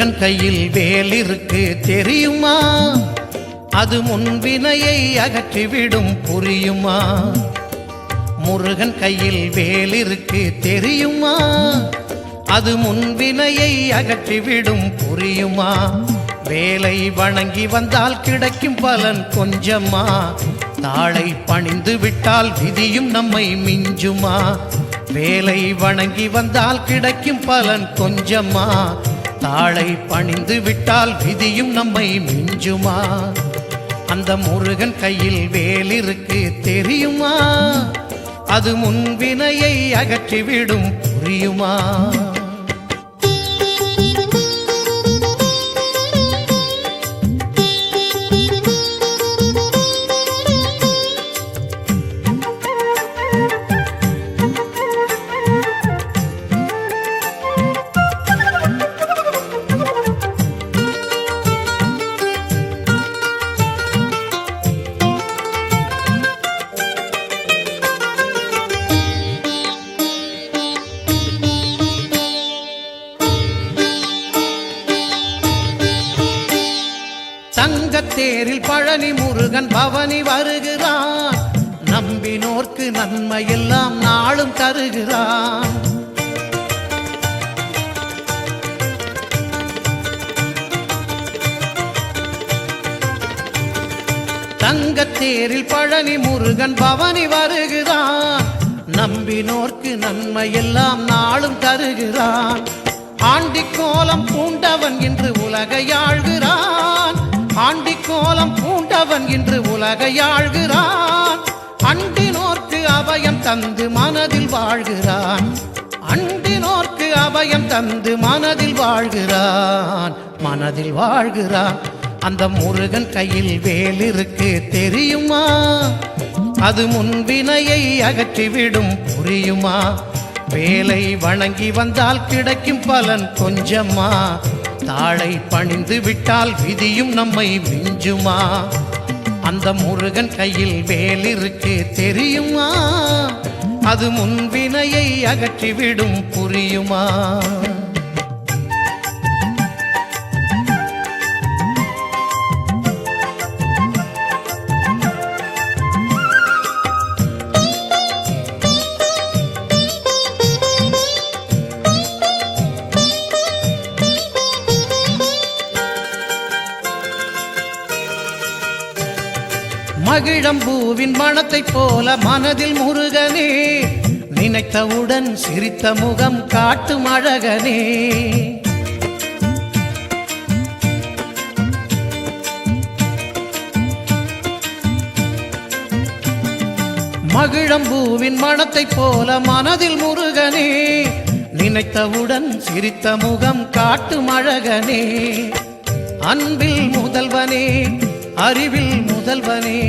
முருகன் கையில் வேல் இருக்கு தெரியுமா? அது முன்வினையை அகற்றிவிடும் புரியுமா? முருகன் கையில் வேல் இருக்கு தெரியுமா? அது முன்வினையை அகற்றிவிடும் புரியுமா? வேலை வணங்கி வந்தால் கிடைக்கும் பலன் கொஞ்சமா? தாளை பணிந்து விட்டால் விதியும் நம்மை மிஞ்சுமா? வேலை வணங்கி வந்தால் கிடைக்கும் பலன் கொஞ்சமா? தாளை பணிந்து விட்டால் விதியும் நம்மை மிஞ்சுமா? அந்த முருகன் கையில் வேலிருக்கு தெரியுமா? அது முன்வினையை அகற்றிவிடும் புரியுமா? தேரில் பழனி முருகன் பவனி வருகிறான். நம்பினோர்க்கு நன்மையெல்லாம் நாளும் தருகிறான். தங்கத்தேரில் பழனி முருகன் பவனி வருகிறான். நம்பினோர்க்கு நன்மையெல்லாம் நாளும் தருகிறான். ஆண்டிக்கோலம் பூண்டவன் என்று உலகை ஆண்டி கோலம் பூண்டவன் இன்று உலகை ஆழ்கிறான் அண்டினோர்க்கு அபயம் தந்து மனதில் வாழ்கிறான். அண்டினோர்க்கு அபயம் தந்து மனதில் வாழ்கிறான். மனதில் வாழ்கிறான். அந்த முருகன் கையில் வேல் இருக்கு தெரியுமா? அது முன்வினையை அகற்றிவிடும் புரியுமா? வேலை வணங்கி வந்தால் கிடைக்கும் பலன் கொஞ்சமா? தாளை பணிந்து விட்டால் விதியும் நம்மை மிஞ்சுமா? அந்த முருகன் கையில் வேலிருக்கு தெரியுமா? அது முன்வினையை அகற்றிவிடும் புரியுமா? மகிழம்பூவின் மணத்தைப் போல மனதில் முருகனே நினைத்தவுடன் சிரித்த முகம் காட்டும் அழகனே. மகிழம்பூவின் மணத்தைப் போல மனதில் முருகனே நினைத்தவுடன் சிரித்த முகம் காட்டும் அழகனே. அன்பில் முதல்வனே அறிவில் முதல்வனே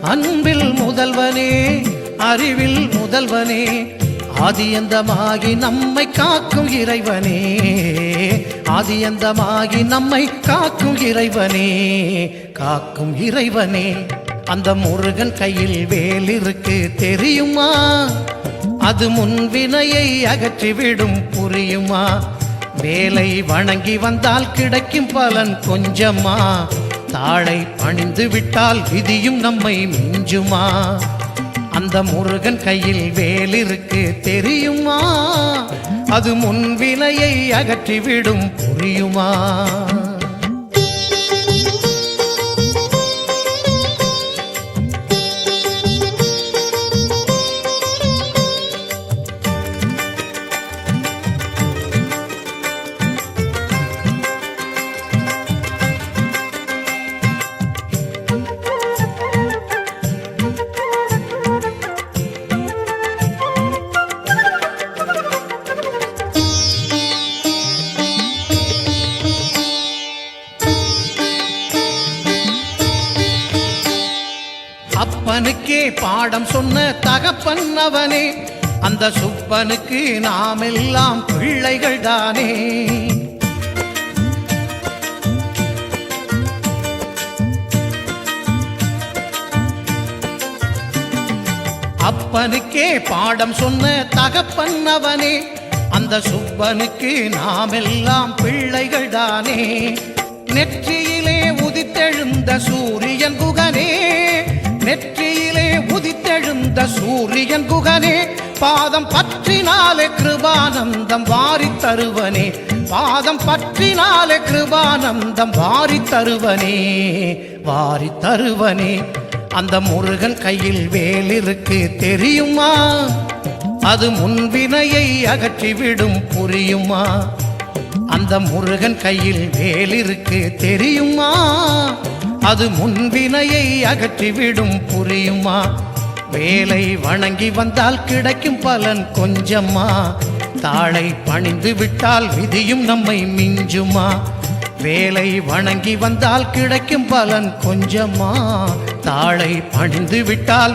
அன்பில் முதல்வனே அறிவில் முதல்வனே ஆதியந்தமாகி நம்மை காக்கும் இறைவனே ஆதியந்தமாகி நம்மை காக்கும் இறைவனே காக்கும் இறைவனே. அந்த முருகன் கையில் வேலிருக்கு தெரியுமா? அது முன்வினையை அகற்றிவிடும் புரியுமா? வேலை வணங்கி வந்தால் கிடைக்கும் பலன் கொஞ்சமா? தாளை பணிந்து விட்டால் விதியும் நம்மை மிஞ்சுமா? அந்த முருகன் கையில் வேலிருக்கு தெரியுமா? அது முன்வினையை அகற்றிவிடும் புரியுமா? அப்பனுக்கே பாடம் சொன்ன தகப்பன் அவனே. அந்த சுப்பனுக்கு நாம் எல்லாம் பிள்ளைகள் தானே. அப்பனுக்கே பாடம் சொன்ன தகப்பன் அவனே. அந்த சுப்பனுக்கு நாம் எல்லாம் பிள்ளைகள் தானே. நெற்றியிலே உதித்தெழுந்த சூரியன் குகனே. நெற்றி குதித்தெழுந்த சூரியன் குகனே பாதம் பற்றினாலே கிருபானந்தம் வாரி தருவனே. பாதம் பற்றினாலே கிருபானந்தம் வாரி தருவனே வாரி தருவனே. அந்த முருகன் கையில் வேலிருக்கு தெரியுமா? அது முன்வினையை அகற்றிவிடும் புரியுமா? அந்த முருகன் கையில் வேலிருக்கு தெரியுமா? அது முன்வினையை அகற்றிவிடும் புரியுமா? வேலை வணங்கி வந்தால் கிடைக்கும் பலன் கொஞ்சமா? தாளை பணிந்து விட்டால் விதியும் நம்மை மிஞ்சுமா? வேலை வணங்கி வந்தால் கிடைக்கும் பலன் கொஞ்சமா? தாளை பணிந்து விட்டால்